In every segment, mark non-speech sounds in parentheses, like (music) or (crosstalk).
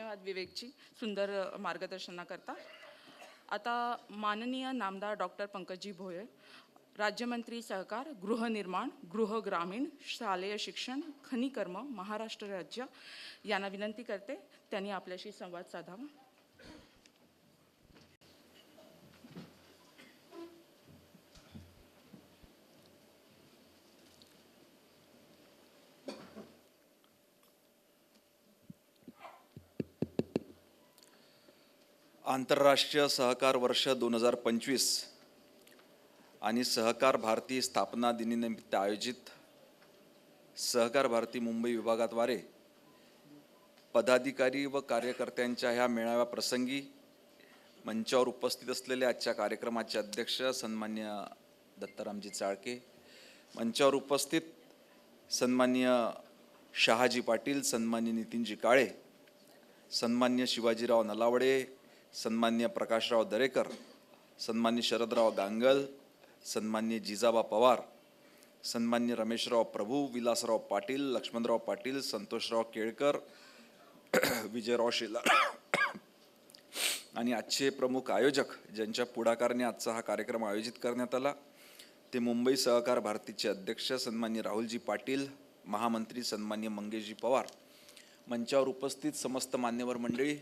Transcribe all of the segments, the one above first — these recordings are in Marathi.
धन्यवाद विवेकजी सुंदर मार्गदर्शनाकरता. आता माननीय नामदार डॉक्टर पंकजी भोये राज्यमंत्री सहकार गृहनिर्माण गृह ग्रामीण शालेय शिक्षण खनिकर्म महाराष्ट्र राज्य यांना विनंती करते त्यांनी आपल्याशी संवाद साधावा. आंतरराष्ट्रीय सहकार वर्ष दोन हजार पंचवीस आणि सहकार भारती स्थापना दिनीनिमित्त आयोजित सहकार भारती मुंबई विभागाद्वारे पदाधिकारी व कार्यकर्त्यांच्या ह्या मेळाव्याप्रसंगी मंचावर उपस्थित असलेले आजच्या कार्यक्रमाचे अध्यक्ष सन्मान्य दत्तारामजी चाळके मंचावर उपस्थित सन्मान्य शहाजी पाटील सन्मान्य नितीनजी काळे सन्मान्य शिवाजीराव नलावडे सन्मान्य प्रकाशराव दरेकर सन्मान्य शरदराव गांगल सन्मान्य जिजाबा पवार सन्मान्य रमेशराव प्रभू विलासराव पाटील लक्ष्मणराव पाटील संतोषराव केळकर (clears throat) विजयराव शेला (clears throat) आणि आजचे प्रमुख आयोजक ज्यांच्या पुढाकाराने आजचा हा कार्यक्रम आयोजित करण्यात आला ते मुंबई सहकार भारतीचे अध्यक्ष सन्मान्य राहुलजी पाटील महामंत्री सन्मान्य मंगेशजी पवार. मंचावर उपस्थित समस्त मान्यवर मंडळी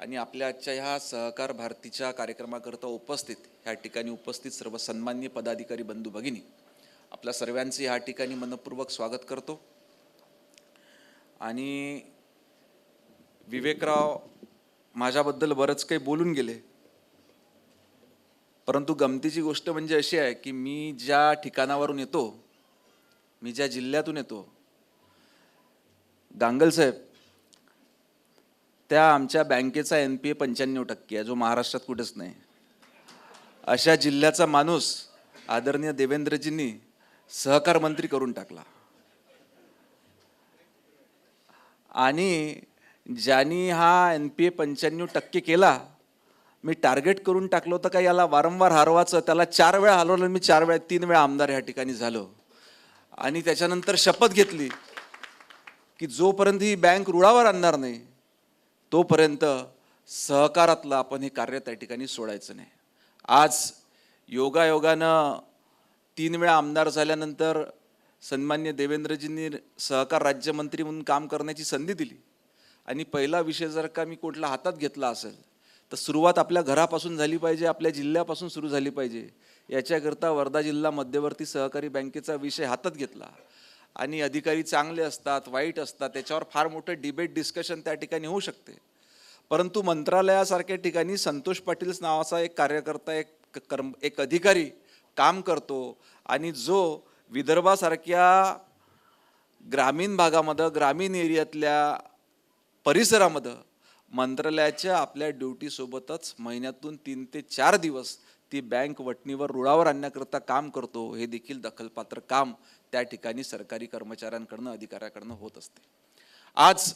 आणि आपल्या आजच्या ह्या सहकार भारतीच्या कार्यक्रमाकरता उपस्थित ह्या ठिकाणी उपस्थित सर्व सन्मान्य पदाधिकारी बंधू भगिनी आपल्या सर्वांचे ह्या ठिकाणी मनपूर्वक स्वागत करतो. आणि विवेकराव माझ्याबद्दल बरंच काही बोलून गेले. परंतु गमतीची गोष्ट म्हणजे अशी आहे की मी ज्या ठिकाणावरून येतो मी ज्या जिल्ह्यातून येतो गांगल साहेब त्या आमच्या बँकेचा एन पी ए पंच्याण्णव टक्के आहे जो महाराष्ट्रात कुठेच नाही. अशा जिल्ह्याचा माणूस आदरणीय देवेंद्रजींनी सहकार मंत्री करून टाकला. आणि ज्यांनी हा एन पी ए पंच्याण्णव टक्के केला मी टार्गेट करून टाकलं होतं का याला वारंवार हरवायचं त्याला चार वेळा हरवलं मी चार वेळा तीन वेळा आमदार ह्या ठिकाणी झालो. आणि त्याच्यानंतर शपथ घेतली की जोपर्यंत ही बँक रुळावर आणणार नाही तोपर्यंत सहकारातलं आपण हे कार्य त्या ठिकाणी सोडायचं नाही. आज योगायोगानं तीन वेळा आमदार झाल्यानंतर सन्मान्य देवेंद्रजींनी सहकार राज्यमंत्री म्हणून काम करण्याची संधी दिली. आणि पहिला विषय जर का मी कुठला हातात घेतला असेल तर सुरुवात आपल्या घरापासून झाली पाहिजे आपल्या जिल्ह्यापासून सुरू झाली पाहिजे. याच्याकरता वर्धा जिल्हा मध्यवर्ती सहकारी बँकेचा विषय हातात घेतला. आणि अधिकारी चांगले असतात वाईट असतात त्याच्यावर फार मोठं डिबेट डिस्कशन त्या ठिकाणी होऊ शकते. परंतु मंत्रालयासारख्या ठिकाणी संतोष पाटील नावाचा एक कार्यकर्ता एक कर्म एक अधिकारी काम करतो आणि जो विदर्भासारख्या ग्रामीण भागामध्ये ग्रामीण एरियातल्या परिसरामध्ये मंत्रालयाच्या आपल्या ड्युटीसोबतच महिन्यातून तीन ते चार दिवस ती बँक वटणीवर रुळावर आणण्याकरता काम करतो हे देखील दखलपात्र काम त्या ठिकाणी सरकारी कर्मचाऱ्यांकडनं अधिकाऱ्याकडनं होत असते. आज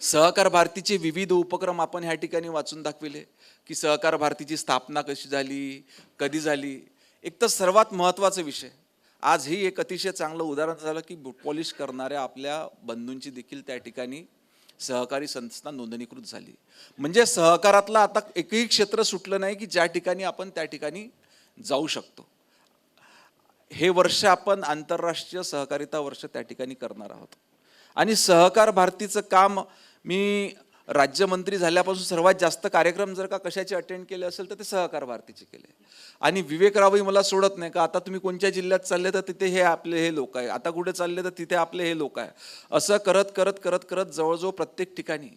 सहकार भारतीचे विविध उपक्रम आपण ह्या ठिकाणी वाचून दाखविले की सहकार भारतीची स्थापना कशी झाली कधी झाली एक तर सर्वात महत्त्वाचा विषय. आज ही एक अतिशय चांगलं उदाहरण झालं की पॉलिश करणाऱ्या आपल्या बंधूंची देखील त्या ठिकाणी सहकारी संस्था नोंदणीकृत झाली. म्हणजे सहकारातलं आता एकही क्षेत्र सुटलं नाही की ज्या ठिकाणी आपण त्या ठिकाणी जाऊ शकतो. हे वर्ष आपण आंतरराष्ट्रीय सहकारिता वर्ष त्या ठिकाणी करणार आहोत. आणि सहकार भारतीचं काम मी राज्यमंत्री झाल्यापासून सर्वात जास्त कार्यक्रम जर का कशाचे अटेंड केले असेल तर ते सहकार भारतीचे केले. आणि विवेकरावही मला सोडत नाही का आता तुम्ही कोणत्या जिल्ह्यात चालले तर तिथे हे आपले हे लोक आहे आता कुठे चालले तर तिथे आपले हे लोक आहे. असं करत करत करत करत जवळजवळ प्रत्येक ठिकाणी.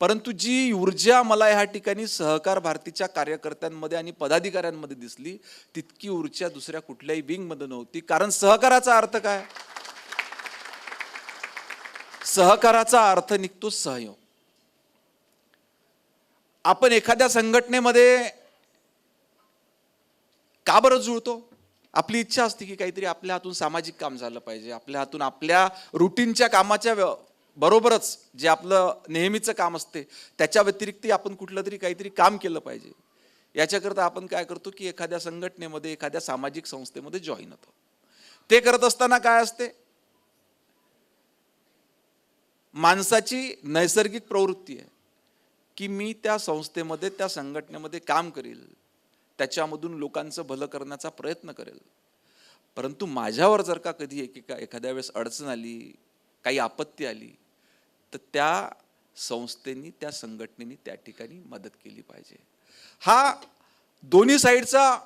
परंतु जी ऊर्जा मला ह्या ठिकाणी सहकार भारतीच्या कार्यकर्त्यांमध्ये आणि पदाधिकाऱ्यांमध्ये दिसली तितकी ऊर्जा दुसऱ्या कुठल्याही विंगमध्ये नव्हती. कारण सहकाराचा अर्थ काय? सहकाराचा अर्थ निघतो सहयोग. आपण एखाद्या संघटनेमध्ये का बरं जुळतो? आपली इच्छा असते की काहीतरी आपल्या हातून सामाजिक काम झालं पाहिजे. आपल्या हातून आपल्या रुटीनच्या कामाच्या बरोबरच जे आपलं नेहमीचं काम असते त्याच्या व्यतिरिक्त आपण कुठलं तरी काहीतरी काम केलं पाहिजे. याच्याकरता आपण काय करतो की एखाद्या संघटनेमध्ये एखाद्या सामाजिक संस्थेमध्ये जॉईन होतो. ते करत असताना काय असते? माणसाची नैसर्गिक प्रवृत्ती आहे. की मी त्या संस्थेमध्ये त्या संघटनेमध्ये काम करेल. त्याच्यामधून लोकांचं भलं करण्याचा प्रयत्न करेल. परंतु माझ्यावर जर का कधी एकेका एखाद्या वेळेस अडचण आली काही आपत्ती आली तर त्या संस्थेनी त्या संघटनेनी त्या ठिकाणी मदत केली पाहिजे. हा दोन्ही साईडचा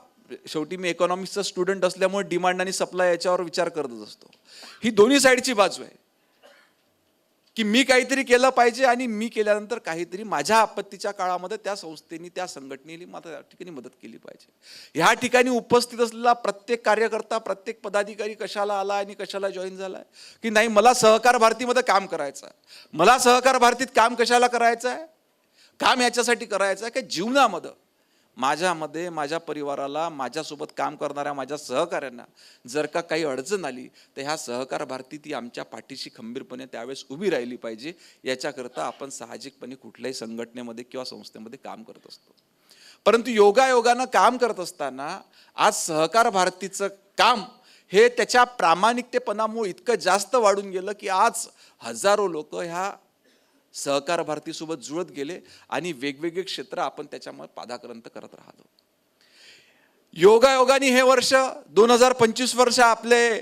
शेवटी मी इकॉनॉमिक्सचा स्टुडंट असल्यामुळे डिमांड आणि सप्लाय याच्यावर विचार करतच असतो. ही दोन्ही साईडची बाजू आहे. की मी काहीतरी केलं पाहिजे आणि मी केल्यानंतर काहीतरी माझ्या आपत्तीच्या काळामध्ये त्या संस्थेने त्या संघटनेने मला त्या ठिकाणी मदत केली पाहिजे. ह्या ठिकाणी उपस्थित असलेला प्रत्येक कार्यकर्ता प्रत्येक पदाधिकारी कशाला आला आणि कशाला जॉईन झाला आहे की नाही मला सहकार भारतीमध्ये काम करायचं आहे मला सहकार भारतीत काम कशाला करायचं आहे काम याच्यासाठी करायचं आहे की जीवनामध्ये? माझ्यामध्ये माझ्या परिवाराला माझ्यासोबत काम करणाऱ्या माझ्या सहकाऱ्यांना जर का काही अडचण आली तर ह्या सहकार भारती ती आमच्या पाठीशी खंबीरपणे त्यावेळेस उभी राहिली पाहिजे. याच्याकरता आपण साहजिकपणे कुठल्याही संघटनेमध्ये किंवा संस्थेमध्ये काम करत असतो. परंतु योगायोगानं काम करत असताना आज सहकार भारतीचं काम हे त्याच्या प्रामाणिकतेपणामुळे इतकं जास्त वाढून गेलं की आज हजारो लोक ह्या सहकार भारतीसोबत जुळत गेले आणि वेगवेगळे क्षेत्र आपण त्याच्यामुळे पादाक्रांत करत राहतो योगायोगाने हे वर्ष दोन हजार पंचवीस वर्ष आपले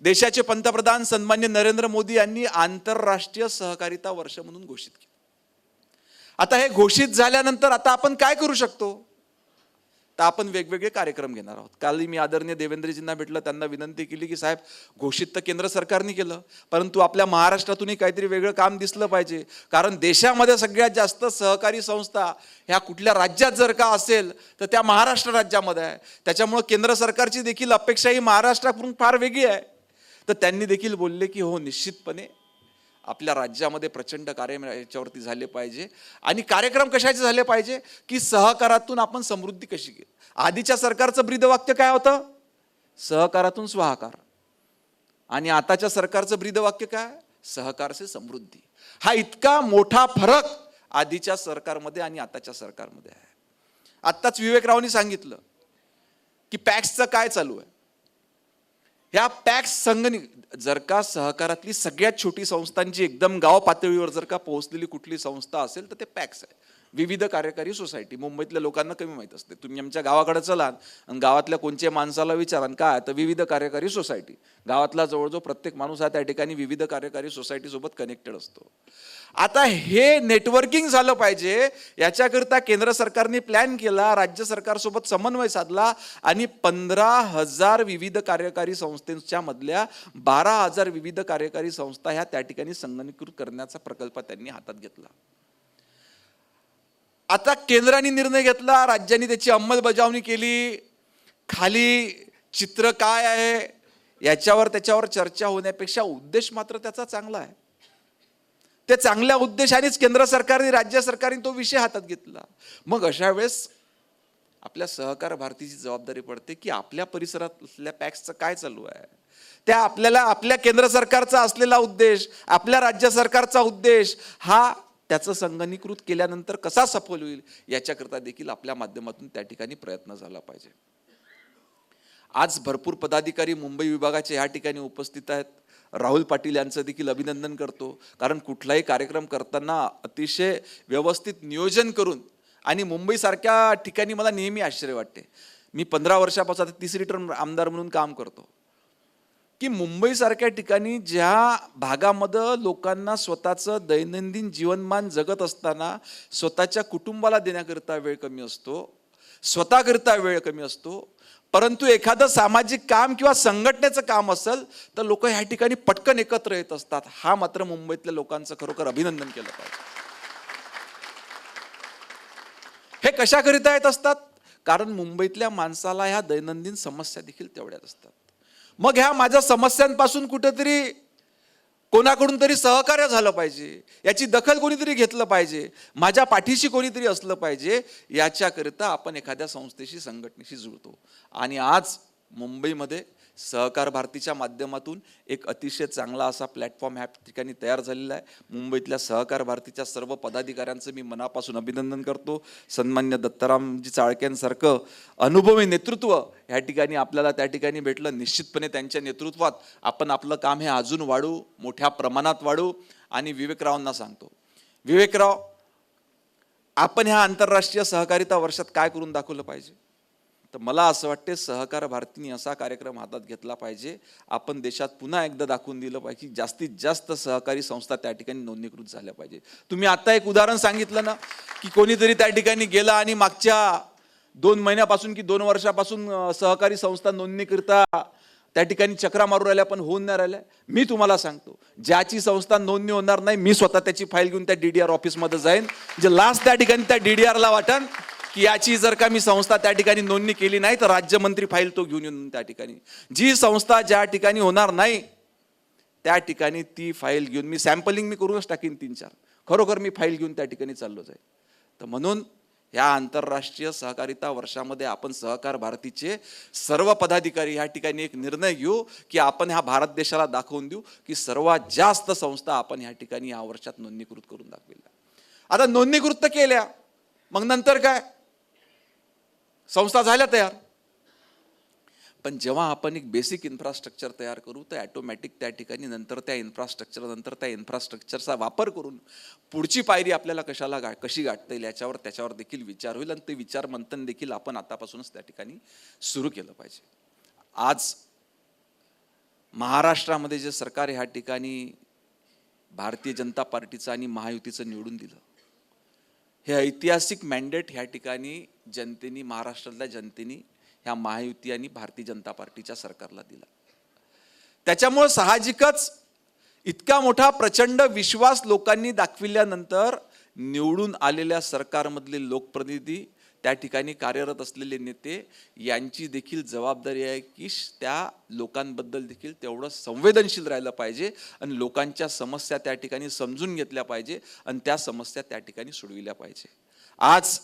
देशाचे पंतप्रधान सन्मान्य नरेंद्र मोदी यांनी आंतरराष्ट्रीय सहकारिता वर्ष म्हणून घोषित केलं. आता हे घोषित झाल्यानंतर आता आपण काय करू शकतो? तर आपण वेगवेगळे कार्यक्रम घेणार आहोत. काल मी आदरणीय देवेंद्रजींना भेटलं त्यांना विनंती केली की साहेब घोषित तर केंद्र सरकारने केलं परंतु आपल्या महाराष्ट्रातूनही काहीतरी वेगळं काम दिसलं पाहिजे. कारण देशामध्ये सगळ्यात जास्त सहकारी संस्था ह्या कुठल्या राज्यात जर का असेल तर त्या महाराष्ट्र राज्यामध्ये आहे. त्याच्यामुळं केंद्र सरकारची देखील अपेक्षा ही महाराष्ट्राकडून फार वेगळी आहे. तर त्यांनी देखील बोलले की हो निश्चितपणे आपल्या राज्यामध्ये प्रचंड कार्य याच्यावरती झाले पाहिजे. आणि कार्यक्रम कशाचे झाले पाहिजे? की सहकारातून आपण समृद्धी कशी घे आधीच्या सरकारचं ब्रीदवाक्य काय होतं? सहकारातून स्वाहाकार. आणि आताच्या सरकारचं ब्रीदवाक्य काय? सहकार से समृद्धी. हा इतका मोठा फरक आधीच्या सरकारमध्ये आणि आताच्या सरकारमध्ये आहे. आत्ताच विवेकरावांनी सांगितलं की पॅक्सचं काय चालू आहे? ह्या पॅक्स संगणक जर का सहकारातली सगळ्यात छोटी संस्थांची एकदम गाव पातळीवर जर का पोहोचलेली कुठली संस्था असेल तर ते पॅक्स आहे. विविध कार्यकारी सोसायटी मुंबईतल्या लोकांना कमी माहीत असते. तुम्ही आमच्या गावाकडे चला आणि गावातल्या कोणत्या माणसाला विचारा आणि काय तर विविध कार्यकारी सोसायटी. गावातला जवळजवळ प्रत्येक माणूस हा त्या ठिकाणी विविध कार्यकारी सोसायटीसोबत कनेक्टेड असतो. आता हे नेटवर्किंग झालं पाहिजे. याच्याकरिता केंद्र सरकारने प्लॅन केला राज्य सरकारसोबत समन्वय साधला आणि पंधरा हजार विविध कार्यकारी संस्थेच्या मधल्या बारा हजार विविध कार्यकारी संस्था ह्या त्या ठिकाणी संगणकीकृत करण्याचा प्रकल्प त्यांनी हातात घेतला. आता केंद्राने निर्णय घेतला राज्यांनी त्याची अंमलबजावणी केली. खाली चित्र काय आहे? याच्यावर त्याच्यावर चर्चा होण्यापेक्षा उद्देश मात्र त्याचा चांगला आहे. त्या चांगल्या उद्देशानेच केंद्र सरकारने राज्य सरकारने तो विषय हातात घेतला. मग अशा वेळेस आपल्या सहकार भारतीची जबाबदारी पडते की आपल्या परिसरात पॅक्सचं काय चालू आहे? त्या आपल्याला आपल्या केंद्र सरकारचा असलेला उद्देश आपल्या राज्य सरकारचा उद्देश हा त्याचं संगणीकृत केल्यानंतर कसा सफल होईल याच्याकरता देखील आपल्या माध्यमातून त्या ठिकाणी प्रयत्न झाला पाहिजे. आज भरपूर पदाधिकारी मुंबई विभागाचे ह्या ठिकाणी उपस्थित आहेत. राहुल पाटील यांचं देखील अभिनंदन करतो. कारण कुठलाही कार्यक्रम करताना अतिशय व्यवस्थित नियोजन करून आणि मुंबईसारख्या ठिकाणी मला नेहमी आश्चर्य वाटते. मी पंधरा वर्षापासून आता तिसरी टर्म आमदार म्हणून काम करतो. की मुंबईसारख्या ठिकाणी ज्या भागामध्ये लोकांना स्वतःचं दैनंदिन जीवनमान जगत असताना स्वतःच्या कुटुंबाला देण्याकरिता वेळ कमी असतो स्वतःकरिता वेळ कमी असतो परंतु एखादं सामाजिक काम किंवा संघटनेचं काम असेल तर लोक ह्या ठिकाणी पटकन एकत्र येत असतात. हा मात्र मुंबईतल्या लोकांचं खरोखर अभिनंदन केलं पाहिजे. हे कशाकरिता येत असतात? कारण मुंबईतल्या माणसाला ह्या दैनंदिन समस्या देखील तेवढ्याच असतात. मग ह्या माझ्या समस्यांपासून कुठेतरी कोणाकडून तरी सहकार्य झालं पाहिजे. याची दखल कोणीतरी घेतलं पाहिजे. माझ्या पाठीशी कोणीतरी असलं पाहिजे. याच्याकरिता आपण एखाद्या संस्थेशी संघटनेशी जुळतो. आणि आज मुंबईमध्ये सहकार भारतीच्या माध्यमातून एक अतिशय चांगला असा प्लॅटफॉर्म ह्या ठिकाणी तयार झालेला आहे. मुंबईतल्या सहकार भारतीच्या सर्व पदाधिकाऱ्यांचं मी मनापासून अभिनंदन करतो. सन्मान्य दत्तारामजी चाळक्यांसारखं अनुभवी नेतृत्व ह्या ठिकाणी आपल्याला त्या ठिकाणी भेटलं. निश्चितपणे त्यांच्या नेतृत्वात आपण आपलं काम हे अजून वाढू मोठ्या प्रमाणात वाढू आणि विवेकरावांना सांगतो. विवेकराव आपण ह्या आंतरराष्ट्रीय सहकारिता वर्षात काय करून दाखवलं पाहिजे? तर मला असं वाटते सहकार भारतीने असा कार्यक्रम हातात घेतला पाहिजे. आपण देशात पुन्हा एकदा दाखवून दिलं पाहिजे की जास्तीत जास्त सहकारी संस्था त्या ठिकाणी नोंदणीकृत झाल्या पाहिजे. तुम्ही आता एक उदाहरण सांगितलं ना की कोणीतरी त्या ठिकाणी गेला आणि मागच्या दोन महिन्यापासून की दोन वर्षापासून सहकारी संस्था नोंदणीकरिता त्या ठिकाणी चक्रा मारू राहिल्या पण होऊन नाही राहिल्या. मी तुम्हाला सांगतो ज्याची संस्था नोंदणी होणार नाही मी स्वतः त्याची फाईल घेऊन त्या डी डी आर ऑफिसमध्ये जाईन. जे लास्ट त्या ठिकाणी त्या डी डी आरला वाटन की याची जर का मी संस्था त्या ठिकाणी नोंदणी केली नाही तर राज्यमंत्री फाईल तो घेऊन येऊन त्या ठिकाणी. जी संस्था ज्या ठिकाणी होणार नाही त्या ठिकाणी ती फाईल घेऊन मी सॅम्पलिंग मी करूनच टाकीन तीन चार. खरोखर मी फाईल घेऊन त्या ठिकाणी चाललो जाईल तर म्हणून ह्या आंतरराष्ट्रीय सहकारिता वर्षामध्ये आपण सहकार भारतीचे सर्व पदाधिकारी ह्या ठिकाणी एक निर्णय घेऊ की आपण ह्या भारत देशाला दाखवून देऊ की सर्वात जास्त संस्था आपण ह्या ठिकाणी या वर्षात नोंदणीकृत करून दाखविल्या. आता नोंदणीकृत केल्या. मग नंतर काय? संस्था झाल्या तयार. पण जेव्हा आपण एक बेसिक इन्फ्रास्ट्रक्चर तयार करू तर ॲटोमॅटिक त्या ठिकाणी नंतर त्या इन्फ्रास्ट्रक्चर नंतर त्या इन्फ्रास्ट्रक्चरचा वापर करून पुढची पायरी आपल्याला कशाला गा कशी गाठता येईल याच्यावर त्याच्यावर देखील विचार होईल आणि ते विचार मंथन देखील आपण आतापासूनच त्या ठिकाणी सुरू केलं पाहिजे. आज महाराष्ट्रामध्ये जे सरकार ह्या ठिकाणी भारतीय जनता पार्टीचं आणि महायुतीचं निवडून दिलं हे ऐतिहासिक मॅन्डेट ह्या ठिकाणी जनतेनी महाराष्ट्रातल्या जनतेनी ह्या महायुती आणि भारतीय जनता पार्टीच्या सरकारला दिला. त्याच्यामुळं साहजिकच इतका मोठा प्रचंड विश्वास लोकांनी दाखविल्यानंतर निवडून आलेल्या सरकारमधले लोकप्रतिनिधी त्या ठिकाणी कार्यरत असलेले नेते यांची देखील जबाबदारी आहे की श- त्या लोकांबद्दल देखील तेवढं संवेदनशील राहिलं पाहिजे आणि लोकांच्या समस्या त्या ठिकाणी समजून घेतल्या पाहिजे आणि त्या समस्या त्या ठिकाणी सोडविल्या पाहिजे. आज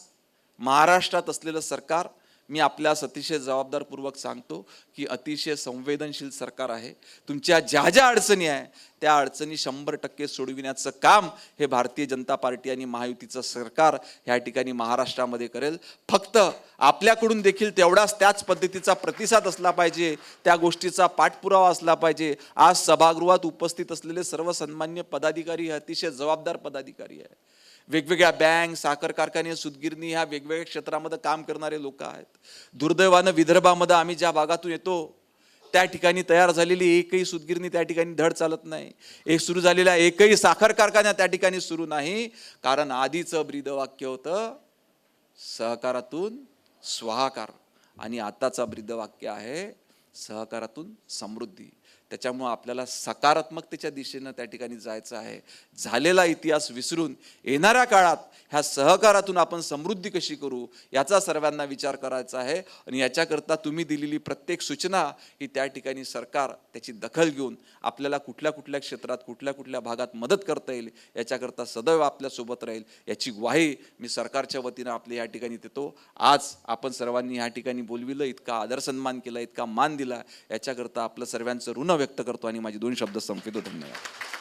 महाराष्ट्रात असलेलं सरकार मी आपल्यास अतिशय जबाबदारपूर्वक सांगतो की अतिशय संवेदनशील सरकार आहे. तुमच्या ज्या ज्या अडचणी आहे त्या अडचणी शंभर टक्के सोडविण्याचं काम हे भारतीय जनता पार्टी आणि महायुतीचं सरकार ह्या ठिकाणी महाराष्ट्रामध्ये करेल. फक्त आपल्याकडून देखील तेवढाच त्याच पद्धतीचा प्रतिसाद असला पाहिजे त्या गोष्टीचा पाठपुरावा असला पाहिजे. आज सभागृहात उपस्थित असलेले सर्व सन्मान्य पदाधिकारी हे अतिशय जबाबदार पदाधिकारी आहे वेगवेगळ्या बँक साखर कारखाने सुतगिरणी ह्या वेगवेगळ्या क्षेत्रामध्ये काम करणारे लोक आहेत. दुर्दैवानं विदर्भामध्ये आम्ही ज्या भागातून येतो त्या ठिकाणी तयार झालेली एकही सुतगिरणी त्या ठिकाणी धड चालत नाही. एक सुरू झालेल्या एकही साखर कारखाना त्या ठिकाणी सुरू नाही. कारण आधीचं ब्रीदवाक्य होतं सहकारातून स्वाहाकार. आणि आताचा ब्रीदवाक्य आहे सहकारातून समृद्धी. त्याच्यामुळं आपल्याला सकारात्मकतेच्या दिशेनं त्या ठिकाणी जायचं आहे. झालेला इतिहास विसरून येणाऱ्या काळात ह्या सहकारातून आपण समृद्धी कशी करू याचा सर्वांना विचार करायचा आहे. आणि याच्याकरता तुम्ही दिलेली प्रत्येक सूचना ही त्या ठिकाणी सरकार त्याची दखल घेऊन आपल्याला कुठल्या कुठल्या क्षेत्रात कुठल्या कुठल्या भागात मदत करता येईल याच्याकरता सदैव आपल्यासोबत राहील याची ग्वाही मी सरकारच्या वतीनं आपल्या या ठिकाणी देतो. आज आपण सर्वांनी या ठिकाणी बोलविलं इतका आदर सन्मान केला इतका मान दिला याच्याकरता आपलं सर्वांचं ऋण व्यक्त करतो आणि माझे दोन शब्द संपवितो धन्यवाद.